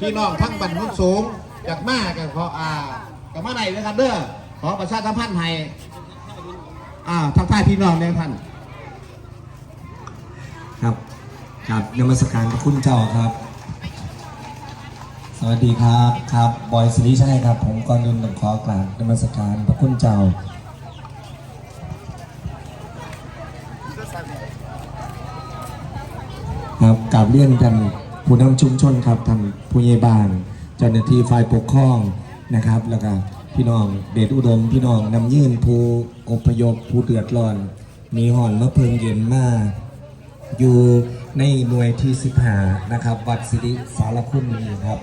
พี่น้องทั้งบรรทุนสูงจากมากับขออ่ากับมาไหนนะครับเด้อขอประชาสัมพันธ์ให้อ่าทักทายพี่น้องเนี่ยท่านครับครับนมัสการพระคุณเจ้าครับ สวัสดีครับครับบอยสิริชัยครับ ผมกรยุนต้องขอกราบนมัสการพระคุณเจ้าครับกราบเรียนท่าน ผู้นำชุมชนครับทานผู้ใหญ่บ้านเจ้าหน้าที่ฝ่ายปกครองนะครับ แล้วก็พี่น้องเดชอุดม พี่น้องนำยื่นผู้อพยพผู้เดือดร้อน มีห่อนมะเพิงเย็นมาก อยู่ในหน่วยที่สิบหานะครับ วัดสิริสารคุณนี้ครับ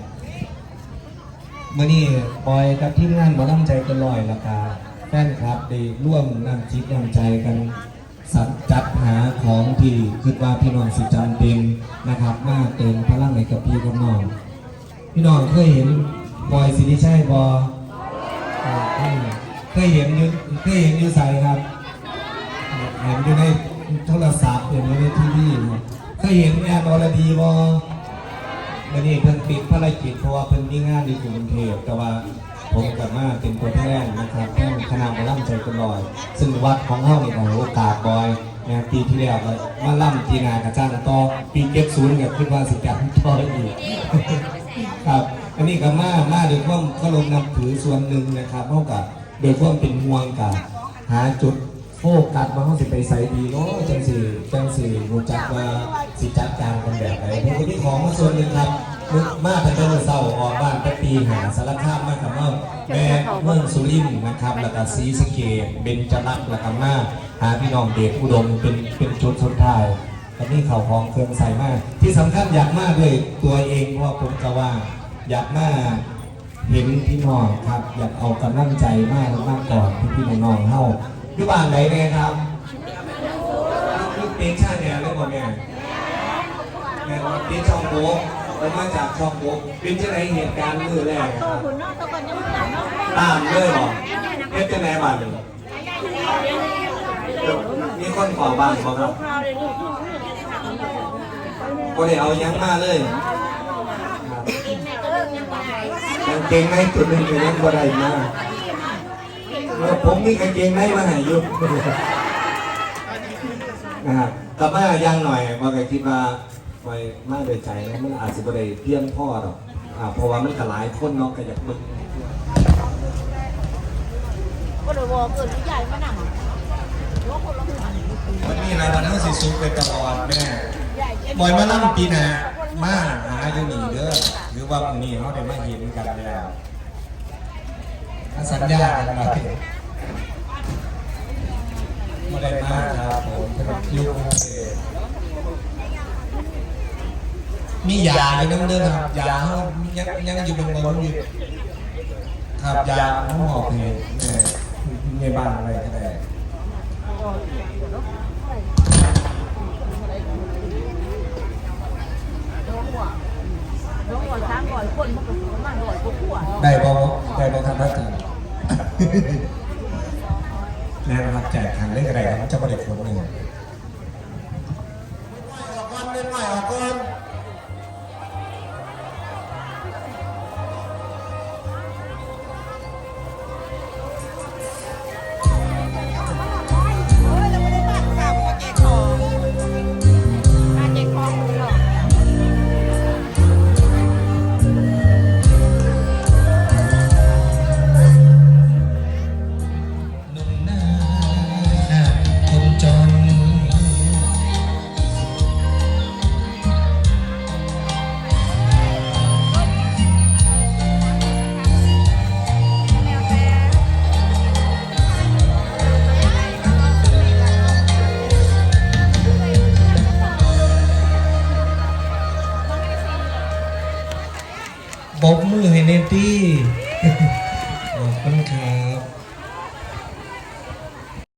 เมื่อนี้ปอยกับทีมงานหมาตั้งใจกันลอยแล้วก็แฟนครับได้ร่วมนำจิตนำใจกัน จัดหาของที่คิดว่าพี่น้องสิจำเป็นนะครับมาเติมพลังให้กับพี่กับน้อง พี่น้องเคยเห็นบอยสิริชัยบอเคยเห็นยูเคยเห็นยูใสครับเห็นอยู่ในโทรศัพท์เห็นอยู่ในทีวีเคยเห็นแอนอรดีบอวันนี้เพิ่นปิดภารกิจเพราะว่าเพิ่นมีงานอยู่กรุงเทพแต่ว่า ผมกลับมาเป็นตัวแทนนะครับแทนคณะมาล่ำใจกันลอย ซึ่งวัดของเฮานี่ก็โอกาสบอยนะปีที่แล้วมาล่ำทีนากระจ้างต่อปีเก็บศูนย์ก็คิดว่าสิจัดต่ออีกครับอันนี้ก็มามาโดยความเคารพนับถือส่วนหนึ่งนะครับเท่ากับโดยความเป็นห่วงกับหาจุดโฟกัสว่าเขาสิไปใส่ดีเนาะจังสีจังสีรู้จักว่าสิจัดการกันแบบไหนผมก็มีของมาส่วนหนึ่งครับ มึกมาแต่เจ้าเศร้าออกบ้านไปปีหาสารคามมากับเมื่อแม่เมืองสุรินทร์นะครับ แล้วก็ศรีสะเกษเบญจรัตน์แล้วก็มาหาพี่น้องเด็กอุดมเป็นเป็นจุดสุดท้ายอันนี้เขาของเครื่องใส่มาก ที่สำคัญอยากมากด้วยตัวเองเพราะผมก็ว่าอยากมากเห็นพี่น้องครับ อยากเอากำลังใจมากมากก่อนพี่พี่น้องๆเฮาอยู่บ้านไหนเนี่ยครับลูกปีนชาติเนี่ยเรื่องบ่แม่แม่ว่าปีนช่องโบ ผมมาจากช่องโบ๊ะปีนที่ไหนเหตุการณ์มือแรกตัวหุ่นนอกตัวก่อนยังไม่หลังนอกตามเลยเหรอเฮ็ดจังไหนบ้านเลยมีคนขอบ้านบ่ครับก็ได้เอายังมาเลยครังเก่งในตัวนึงก็ยังบ่ได้มาผมมีกางเกงในมาให้ยู่นะครับกลับมาย่างหน่อยว่าก็คิดว่า ไว้มาโดวยใจนะมันอาจจะบ่ได้เพียงพ่อหรอกอ่าเพราะว่ามันก็หลายคนเนาะก็อยากมึงก็เลยวอเกิดใหญ่มาหนังโลกคนละหัวมันมีอะไรวันนั้นสิซุกไปตลอดแม่บอยมาล่ำปีหนามาหาอยู่นี่เด้อหรือว่ามื้อนี้เขาได้มาเห็นกันแล้วสัญญากันมาไม่ได้มาครับผมเป็นคิว มียาอยู่น้ำเด้อครับยาเขายังยังอยู่บนบนอยู่ครับยาเขาหอบเนี่ยในบ้านอะไรก็ได้น้องหัวช้างก่อนคนมันก็สูงมากหน่อยได้บ่ได้บ่ครับท่านอาจารย์แน่นะครับแจกทางเลขอะไรครับจะประเด็นคนหนึ่ง บกมือให้เนตี้ขอบคุณครับ